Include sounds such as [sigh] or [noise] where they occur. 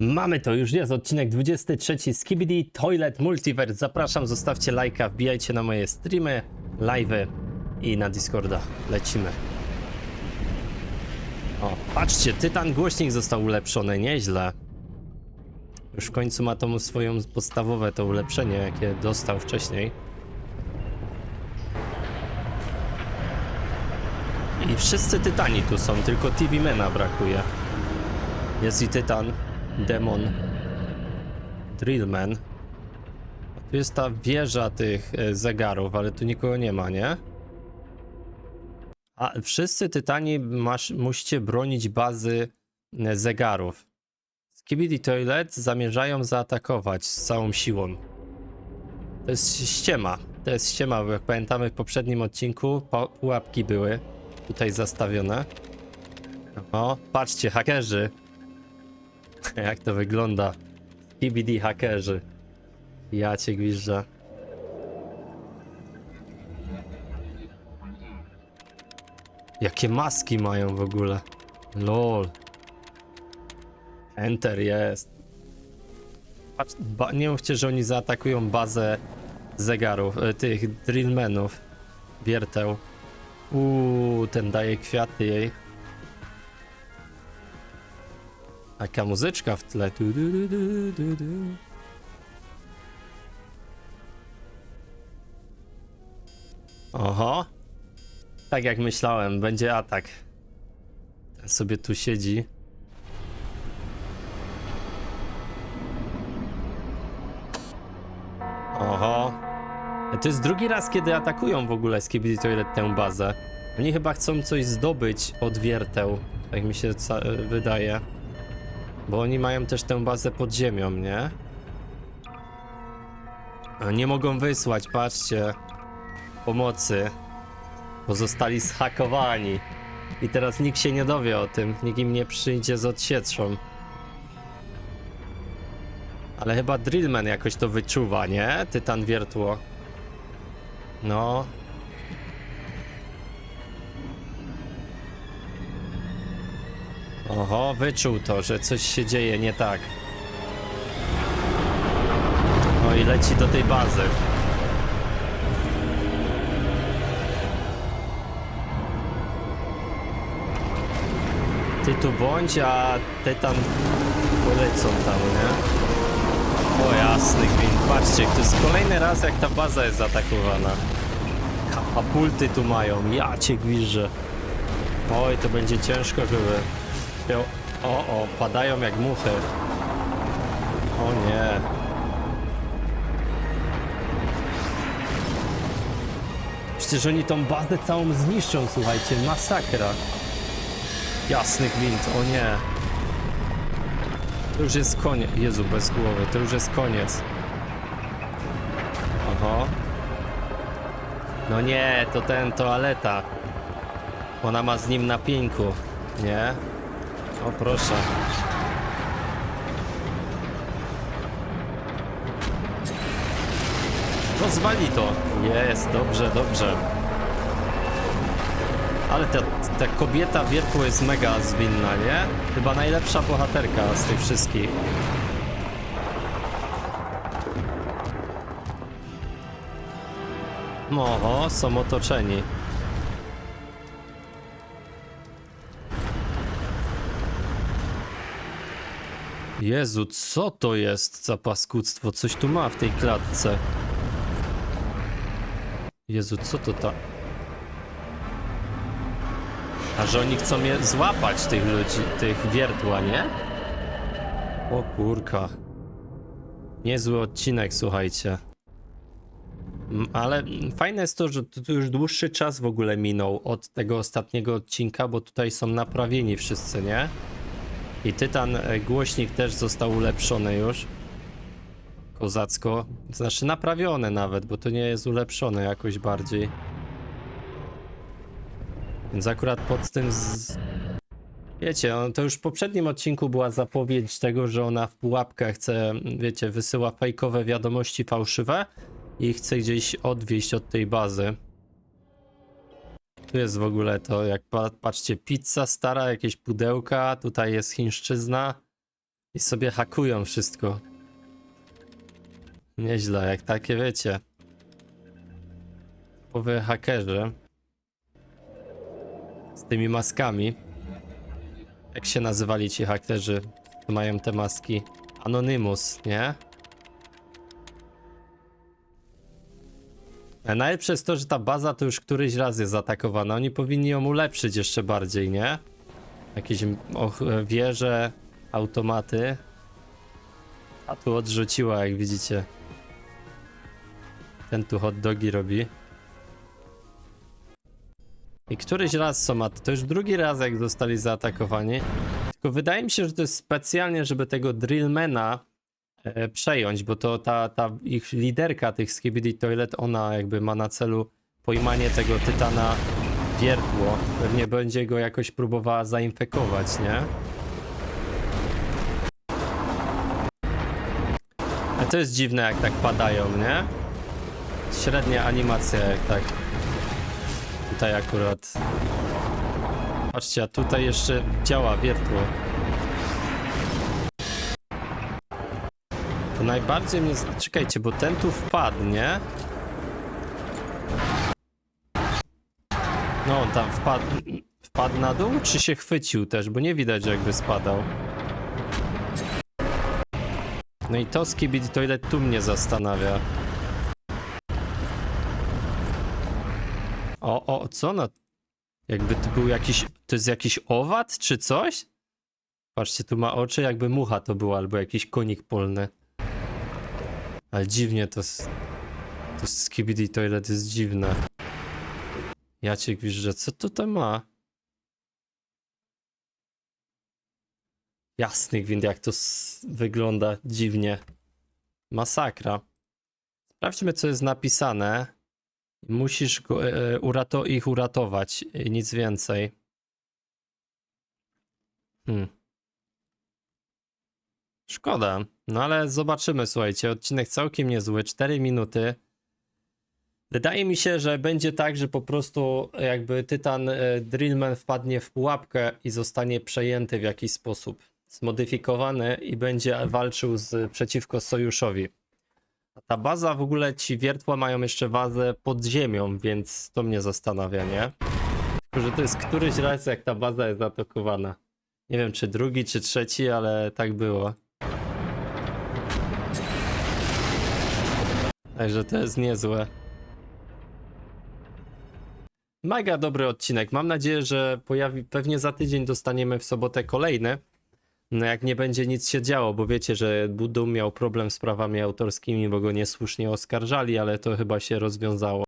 Mamy to, już jest odcinek 23 Skibidi Toilet Multiverse. Zapraszam, zostawcie lajka, wbijajcie na moje streamy, live'y i na Discorda. Lecimy. O, patrzcie, Tytan głośnik został ulepszony, nieźle. Już w końcu ma tą swoją podstawowe to ulepszenie, jakie dostał wcześniej. I wszyscy Tytani tu są, tylko TV Mena brakuje. Jest i Tytan, Demon, Drillman. Tu jest ta wieża tych e, zegarów, ale tu nikogo nie ma, nie? A wszyscy Tytani masz, musicie bronić bazy e, zegarów. Skibidi Toilet zamierzają zaatakować z całą siłą. To jest ściema. To jest ściema, bo jak pamiętamy w poprzednim odcinku pułapki były tutaj zastawione. O, patrzcie, hakerzy. [laughs] Jak to wygląda? PBD hakerzy. Ja cię gwiżdżę. Jakie maski mają w ogóle? Lol. Enter jest. Patrz, nie mówcie, że oni zaatakują bazę zegarów, e, tych drillmenów. Wierteł. Uuu, ten daje kwiaty jej. Taka muzyczka w tle. Du, du, du, du, du. Oho. Tak jak myślałem, będzie atak. Ten sobie tu siedzi. Oho. To jest drugi raz, kiedy atakują w ogóle Skibidi Toilet tę bazę. Oni chyba chcą coś zdobyć od wierteł. Tak mi się wydaje. Bo oni mają też tę bazę pod ziemią, nie? Nie mogą wysłać, patrzcie. Pomocy. Bo zostali zhakowani. I teraz nikt się nie dowie o tym. Nikt im nie przyjdzie z odsietrzą. Ale chyba Drillman jakoś to wyczuwa, nie? Tytan wiertło. No. Oho, wyczuł to, że coś się dzieje nie tak. No i leci do tej bazy. Ty tu bądź, a Tytan polecą tam, nie? O jasny gwint, patrzcie, to jest kolejny raz jak ta baza jest zaatakowana. Katapulty tu mają, ja cię gwiżdżę. Oj, to będzie ciężko, żeby... się- O, o, padają jak muchy. O nie. Przecież oni tą bazę całą zniszczą, słuchajcie, masakra. Jasny gwint, o nie. To już jest koniec. Jezu, bez głowy, to już jest koniec. Oho. No nie, to ten toaleta. Ona ma z nim na pieńku, nie? O proszę. Rozwali to. Jest, dobrze, dobrze. Ale ta, ta kobieta wiertło jest mega zwinna, nie? Chyba najlepsza bohaterka z tych wszystkich. No, o, są otoczeni. Jezu, co to jest za paskudztwo? Coś tu ma w tej klatce. Jezu, co to ta... A że oni chcą je złapać, tych ludzi, tych wiertła, nie? O kurka. Niezły odcinek, słuchajcie. Ale fajne jest to, że tu już dłuższy czas w ogóle minął od tego ostatniego odcinka, bo tutaj są naprawieni wszyscy, nie? I Tytan e, głośnik też został ulepszony już. Kozacko. Znaczy naprawione nawet, bo to nie jest ulepszone jakoś bardziej. Więc akurat pod tym z... Wiecie, no, to już w poprzednim odcinku była zapowiedź tego, że ona w pułapkach chce, wiecie, wysyła fejkowe wiadomości fałszywe i chce gdzieś odwieźć od tej bazy. Tu jest w ogóle to, jak pa- patrzcie, pizza stara, jakieś pudełka, tutaj jest chińszczyzna. I sobie hakują wszystko. Nieźle, jak takie wiecie. Powy hakerzy. Z tymi maskami. Jak się nazywali ci hakerzy, mają te maski? Anonymous, nie? A najlepsze jest to, że ta baza to już któryś raz jest zaatakowana. Oni powinni ją ulepszyć jeszcze bardziej, nie? Jakieś och, wieże, automaty. A tu odrzuciła, jak widzicie. Ten tu hot dogi robi. I któryś raz są, to już drugi raz jak zostali zaatakowani. Tylko wydaje mi się, że to jest specjalnie, żeby tego drillmana e, przejąć, bo to ta, ta ich liderka tych Skibidi Toilet, ona jakby ma na celu pojmanie tego tytana wiertło. Pewnie będzie go jakoś próbowała zainfekować, nie? A to jest dziwne jak tak padają, nie? Średnia animacja jak tak. Tutaj akurat. Patrzcie, a tutaj jeszcze działa wiertło. To najbardziej mnie... Czekajcie, bo ten tu wpadł, nie? No, on tam wpadł... Wpadł na dół, czy się chwycił też? Bo nie widać, jakby spadał. No i to Skibidi Toilet tu mnie zastanawia. O, o, co na... Jakby to był jakiś... To jest jakiś owad, czy coś? Patrzcie, tu ma oczy, jakby mucha to była, albo jakiś konik polny. Ale dziwnie to... s- To Skibidi Toilet jest dziwne. Jaciek że co to tam ma? Jasny gwint, jak to wygląda dziwnie. Masakra. Sprawdźmy, co jest napisane. Musisz go, e, urato ich uratować, e, nic więcej. Hmm. Szkoda, no ale zobaczymy, słuchajcie, odcinek całkiem niezły, 4 minuty. Wydaje mi się, że będzie tak, że po prostu jakby Tytan e, Drillman wpadnie w pułapkę i zostanie przejęty w jakiś sposób, zmodyfikowany i będzie walczył z, przeciwko Sojuszowi. A ta baza w ogóle ci wiertła mają jeszcze bazę pod ziemią, więc to mnie zastanawia, nie? Tylko, że to jest któryś raz, jak ta baza jest zaatakowana. Nie wiem, czy drugi, czy trzeci, ale tak było. Także to jest niezłe. Mega dobry odcinek. Mam nadzieję, że pojawi. Pewnie za tydzień dostaniemy w sobotę kolejny. No jak nie będzie nic się działo, bo wiecie, że Budum miał problem z prawami autorskimi, bo go niesłusznie oskarżali, ale to chyba się rozwiązało.